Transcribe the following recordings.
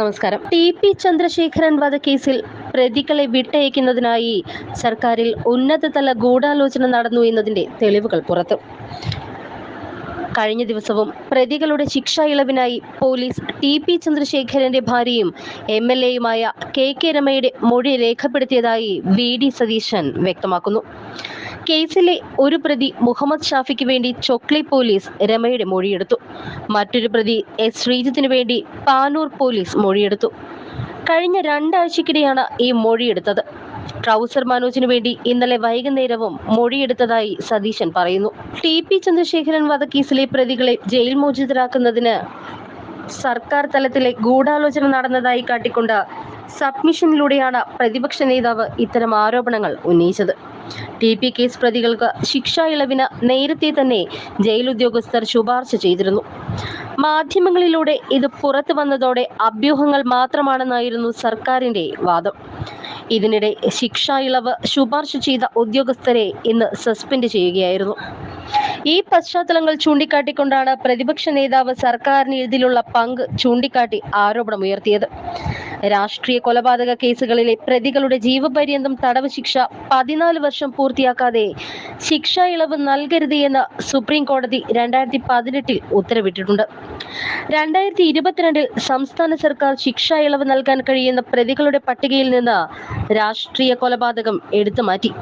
നമസ്കാരം. T P Chandrasekharan വധക്കേസിൽ പ്രതികളെ വിട്ടയക്കുന്നതിനായി സർക്കാരിൽ ഉന്നതതല ഗൂഢാലോചന നടന്നു എന്നതിന്റെ തെളിവുകൾ പുറത്തു. കഴിഞ്ഞ ദിവസവും പ്രതികളുടെ ശിക്ഷാ ഇളവിനായി പോലീസ് ടി പി ചന്ദ്രശേഖരന്റെ ഭാര്യയും എം എൽ എയുമായ കെ കെ രമയുടെ മൊഴി രേഖപ്പെടുത്തിയതായി വി ഡി സതീശൻ വ്യക്തമാക്കുന്നു. കേസിലെ ഒരു പ്രതി മുഹമ്മദ് ഷാഫിക്ക് വേണ്ടി ചൊക്ലി പോലീസ് രമയുടെ മൊഴിയെടുത്തു. മറ്റൊരു പ്രതി എസ് ശ്രീജിത്തിന് വേണ്ടി പാനൂർ പോലീസ് മൊഴിയെടുത്തു. കഴിഞ്ഞ രണ്ടാഴ്ചക്കിടെയാണ് ഈ മൊഴിയെടുത്തത്. ട്രൗസർ മനോജിന് വേണ്ടി ഇന്നലെ വൈകുന്നേരവും മൊഴിയെടുത്തതായി സതീശൻ പറയുന്നു. ടി പി ചന്ദ്രശേഖരൻ വധക്കേസിലെ പ്രതികളെ ജയിൽ മോചിതരാക്കുന്നതിന് സർക്കാർ തലത്തിലെ ഗൂഢാലോചന നടന്നതായി കാട്ടിക്കൊണ്ട് സബ്മിഷനിലൂടെയാണ് പ്രതിപക്ഷ നേതാവ് ഇത്തരം ആരോപണങ്ങൾ ഉന്നയിച്ചത്. ടി പി കേസ് പ്രതികൾക്ക് ശിക്ഷാ ഇളവിന് നേരത്തെ തന്നെ ജയിൽ ഉദ്യോഗസ്ഥർ ശുപാർശ ചെയ്തിരുന്നു. മാധ്യമങ്ങളിലൂടെ ഇത് പുറത്തു വന്നതോടെ അഭ്യൂഹങ്ങൾ മാത്രമാണെന്നായിരുന്നു സർക്കാരിന്റെ വാദം. ഇതിനിടെ ശിക്ഷാ ഇളവ് ശുപാർശ ചെയ്ത ഉദ്യോഗസ്ഥരെ ഇന്ന് സസ്പെൻഡ് ചെയ്യുകയായിരുന്നു. ഈ പശ്ചാത്തലങ്ങൾ ചൂണ്ടിക്കാട്ടിക്കൊണ്ടാണ് പ്രതിപക്ഷ നേതാവ് സർക്കാരിന് ഇതിലുള്ള പങ്ക് ചൂണ്ടിക്കാട്ടി ആരോപണമുയർത്തിയത്. രാഷ്ട്രീയ കൊലപാതക കേസുകളിലെ പ്രതികളുടെ ജീവപര്യന്തം തടവ് ശിക്ഷ പതിനാല് വർഷം പൂർത്തിയാക്കാതെ ശിക്ഷ ഇളവ് നൽകരുത് എന്ന് സുപ്രീം കോടതി രണ്ടായിരത്തി പതിനെട്ടിൽ ഉത്തരവിട്ടിട്ടുണ്ട്. രണ്ടായിരത്തി ഇരുപത്തിരണ്ടിൽ സംസ്ഥാന സർക്കാർ ശിക്ഷ ഇളവ് നൽകാൻ കഴിയുന്ന പ്രതികളുടെ പട്ടികയിൽ നിന്ന് രാഷ്ട്രീയ കൊലപാതകം എടുത്തു മാറ്റി.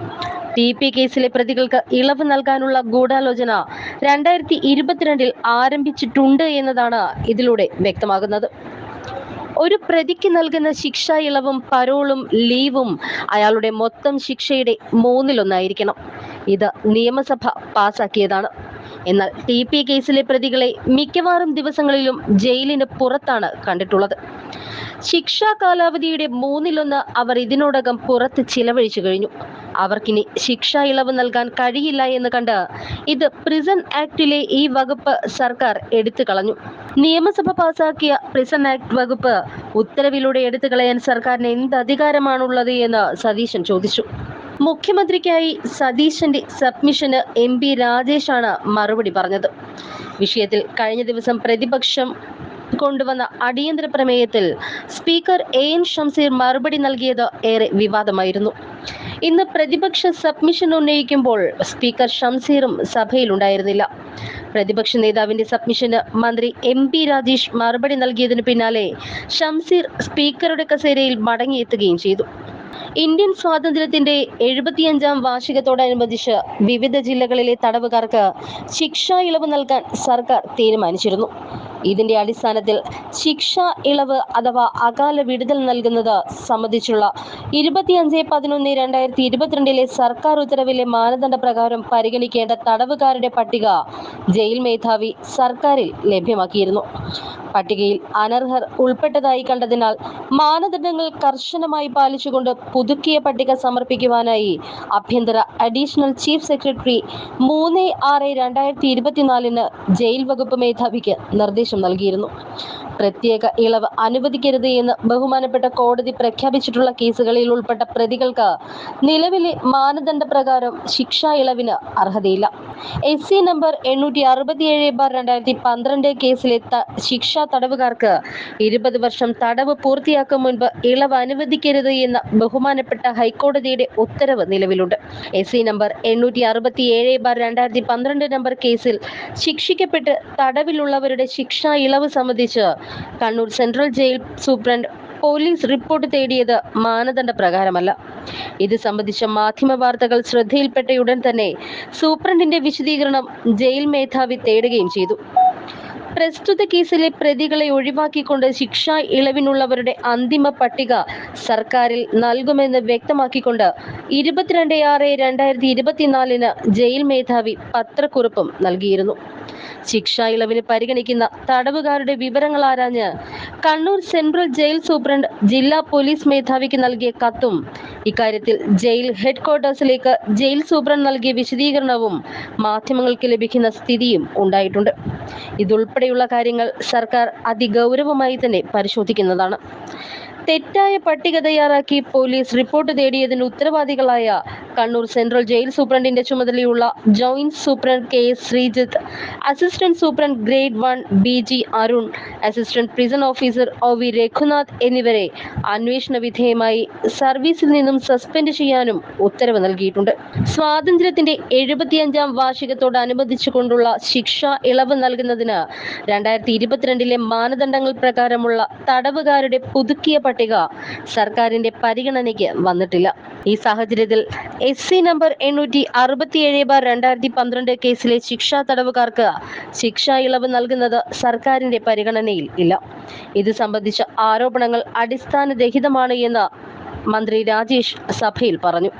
ടി പി കേസിലെ പ്രതികൾക്ക് ഇളവ് നൽകാനുള്ള ഗൂഢാലോചന രണ്ടായിരത്തി ഇരുപത്തിരണ്ടിൽ ആരംഭിച്ചിട്ടുണ്ട് എന്നതാണ് ഇതിലൂടെ വ്യക്തമാകുന്നത്. ഒരു പ്രതിക്ക് നൽകുന്ന ശിക്ഷ ഇളവും പരോളും ലീവും അയാളുടെ മൊത്തം ശിക്ഷയുടെ മൂന്നിലൊന്നായിരിക്കണം. ഇത് നിയമസഭ പാസാക്കിയതാണ്. എന്നാൽ ടി പി കേസിലെ പ്രതികളെ മിക്കവാറും ദിവസങ്ങളിലും ജയിലിന് പുറത്താണ് കണ്ടിട്ടുള്ളത്. ശിക്ഷാ കാലാവധിയുടെ മൂന്നിലൊന്ന് അവർ ഇതിനോടകം പുറത്ത് ചിലവഴിച്ചു കഴിഞ്ഞു. അവർക്കിനി ശിക്ഷ ഇളവ് നൽകാൻ കഴിയില്ല എന്ന് കണ്ട് ഇത് പ്രിസൺ ആക്ടിലെ ഈ വകുപ്പ് സർക്കാർ എടുത്തു കളഞ്ഞു. നിയമസഭ പാസാക്കിയ പ്രിസൺ ആക്ട് വകുപ്പ് ഉത്തരവിലൂടെ എടുത്തു കളയാൻ സർക്കാരിന് എന്ത് അധികാരമാണുള്ളത് എന്ന് സതീശൻ ചോദിച്ചു. മുഖ്യമന്ത്രിക്കായി സതീശന്റെ സബ്മിഷന് എം പി രാജേഷാണ് മറുപടി പറഞ്ഞത്. വിഷയത്തിൽ കഴിഞ്ഞ ദിവസം പ്രതിപക്ഷം കൊണ്ടുവന്ന അടിയന്തര പ്രമേയത്തിൽ സ്പീക്കർ എ എൻ ഷംസീർ മറുപടി നൽകിയത് ഏറെ വിവാദമായിരുന്നു. ഇന്ന് പ്രതിപക്ഷ സബ്മിഷൻ ഉന്നയിക്കുമ്പോൾ സ്പീക്കർ ഷംസീറും സഭയിലുണ്ടായിരുന്നില്ല. പ്രതിപക്ഷ നേതാവിന്റെ സബ്മിഷന് മന്ത്രി എം പി രാജേഷ് മറുപടി നൽകിയതിനു പിന്നാലെ ഷംസീർ സ്പീക്കറുടെ കസേരയിൽ മടങ്ങിയെത്തുകയും ചെയ്തു. ഇന്ത്യൻ സ്വാതന്ത്ര്യത്തിന്റെ എഴുപത്തിയഞ്ചാം വാർഷികത്തോടനുബന്ധിച്ച് വിവിധ ജില്ലകളിലെ തടവുകാർക്ക് ശിക്ഷാ ഇളവ് നൽകാൻ സർക്കാർ തീരുമാനിച്ചിരുന്നു. ഇതിന്റെ അടിസ്ഥാനത്തിൽ ശിക്ഷ ഇളവ് അഥവാ അകാല വിടുതൽ നൽകുന്നത് സംബന്ധിച്ചുള്ള ഇരുപത്തിയഞ്ച് പതിനൊന്ന് രണ്ടായിരത്തി ഇരുപത്തിരണ്ടിലെ സർക്കാർ ഉത്തരവിലെ മാനദണ്ഡ പ്രകാരം പരിഗണിക്കേണ്ട തടവുകാരുടെ പട്ടിക ജയിൽ മേധാവി സർക്കാരിൽ ലഭ്യമാക്കിയിരുന്നു. പട്ടികയിൽ അനർഹർ ഉൾപ്പെട്ടതായി കണ്ടതിനാൽ മാനദണ്ഡങ്ങൾ കർശനമായി പാലിച്ചുകൊണ്ട് പുതുക്കിയ പട്ടിക സമർപ്പിക്കുവാനായി ആഭ്യന്തര അഡീഷണൽ ചീഫ് സെക്രട്ടറി മൂന്ന് ആറ് രണ്ടായിരത്തി ഇരുപത്തിനാലിന് ജയിൽ വകുപ്പ് മേധാവിക്ക് നിർദ്ദേശം നൽകിയിരുന്നു. പ്രത്യേക ഇളവ് അനുവദിക്കരുത് എന്ന് ബഹുമാനപ്പെട്ട കോടതി പ്രഖ്യാപിച്ചിട്ടുള്ള കേസുകളിൽ ഉൾപ്പെട്ട പ്രതികൾക്ക് നിലവിലെ മാനദണ്ഡ പ്രകാരം ശിക്ഷാ ഇളവിന് അർഹതയില്ല. എസ് സി നമ്പർ എണ്ണൂറ്റി അറുപത്തിയേഴ് ബാർ രണ്ടായിരത്തി പന്ത്രണ്ട് കേസിലെ ശിക്ഷാ തടവുകാർക്ക് ഇരുപത് വർഷം തടവ് പൂർത്തിയാക്കും മുൻപ് ഇളവ് അനുവദിക്കരുത് എന്ന ബഹുമാനപ്പെട്ട ഹൈക്കോടതിയുടെ ഉത്തരവ് നിലവിലുണ്ട്. എസ് സി നമ്പർ എണ്ണൂറ്റി അറുപത്തി ഏഴ് ബാർ രണ്ടായിരത്തി പന്ത്രണ്ട് നമ്പർ കേസിൽ ശിക്ഷിക്കപ്പെട്ട് തടവിലുള്ളവരുടെ ശിക്ഷാ ഇളവ് സംബന്ധിച്ച് Kannur central jail superintendent police report തേടിയത് മാനദണ്ഡ പ്രകാരമല്ല. ഇത് സംബന്ധിച്ച മാധ്യമ വാർത്തകൾ ശ്രദ്ധയിൽപ്പെട്ടയുടൻ തന്നെ സൂപ്രണ്ടിന്റെ വിശദീകരണം ജയിൽ മേധാവി തേടുകയും ചെയ്തു. പ്രസ്തുത കേസിലെ പ്രതികളെ ഒഴിവാക്കിക്കൊണ്ട് ശിക്ഷ ഇളവിനുള്ളവരുടെ അന്തിമ പട്ടിക സർക്കാരിൽ നൽകുമെന്ന് വ്യക്തമാക്കിക്കൊണ്ട് ഇരുപത്തിരണ്ട് ആറ് രണ്ടായിരത്തി ഇരുപത്തിനാലിന് ജയിൽ മേധാവി പത്രക്കുറിപ്പും നൽകിയിരുന്നു. ശിക്ഷാ ഇളവിന് പരിഗണിക്കുന്ന തടവുകാരുടെ വിവരങ്ങൾ ആരാഞ്ഞ്? കണ്ണൂർ സെൻട്രൽ ജയിൽ സൂപ്രണ്ട് ജില്ലാ പോലീസ് മേധാവിക്ക് നൽകിയ കത്തും ഇക്കാര്യത്തിൽ ജയിൽ ഹെഡ്ക്വാർട്ടേഴ്സിലേക്ക് ജയിൽ സൂപ്രണ്ട് നൽകിയ വിശദീകരണവും മാധ്യമങ്ങൾക്ക് ലഭിക്കുന്ന സ്ഥിതിയും ഉണ്ടായിട്ടുണ്ട്. ഇതുൾപ്പെടെയുള്ള കാര്യങ്ങൾ സർക്കാർ അതിഗൗരവമായി തന്നെ പരിശോധിക്കുന്നതാണ്. തെറ്റായ പട്ടിക തയ്യാറാക്കി പോലീസ് റിപ്പോർട്ട് തേടിയതിന് ഉത്തരവാദികളായ കണ്ണൂർ സെൻട്രൽ ജയിൽ സൂപ്രണ്ടിന്റെ ചുമതലയുള്ള joint superintendent K S Sreejith assistant superintendent grade one B G Arun assistant prison officer O V Raghunath എന്നിവരെ അന്വേഷണ വിധേയമായി സർവീസിൽ നിന്നും സസ്പെൻഡ് ചെയ്യാനും ഉത്തരവ് നൽകിയിട്ടുണ്ട്. സ്വാതന്ത്ര്യത്തിന്റെ എഴുപത്തിയഞ്ചാം വാർഷികത്തോടനുബന്ധിച്ചുകൊണ്ടുള്ള ശിക്ഷ ഇളവ് നൽകുന്നതിന് രണ്ടായിരത്തി ഇരുപത്തിരണ്ടിലെ മാനദണ്ഡങ്ങൾ പ്രകാരമുള്ള തടവുകാരുടെ പുതുക്കിയ പട്ടിക സർക്കാരിന്റെ പരിഗണനയ്ക്ക് വന്നിട്ടില്ല. ഈ സാഹചര്യത്തിൽ എസ് സി നമ്പർ എണ്ണൂറ്റി അറുപത്തിയേഴ് ബാർ രണ്ടായിരത്തി പന്ത്രണ്ട് കേസിലെ ശിക്ഷാ തടവുകാർക്ക് ശിക്ഷാ ഇളവ് നൽകുന്നത് സർക്കാരിന്റെ പരിഗണനയിൽ ഇല്ല. ഇത് സംബന്ധിച്ച ആരോപണങ്ങൾ അടിസ്ഥാനരഹിതമാണ് എന്ന് മന്ത്രി രാജേഷ് സഭയിൽ പറഞ്ഞു.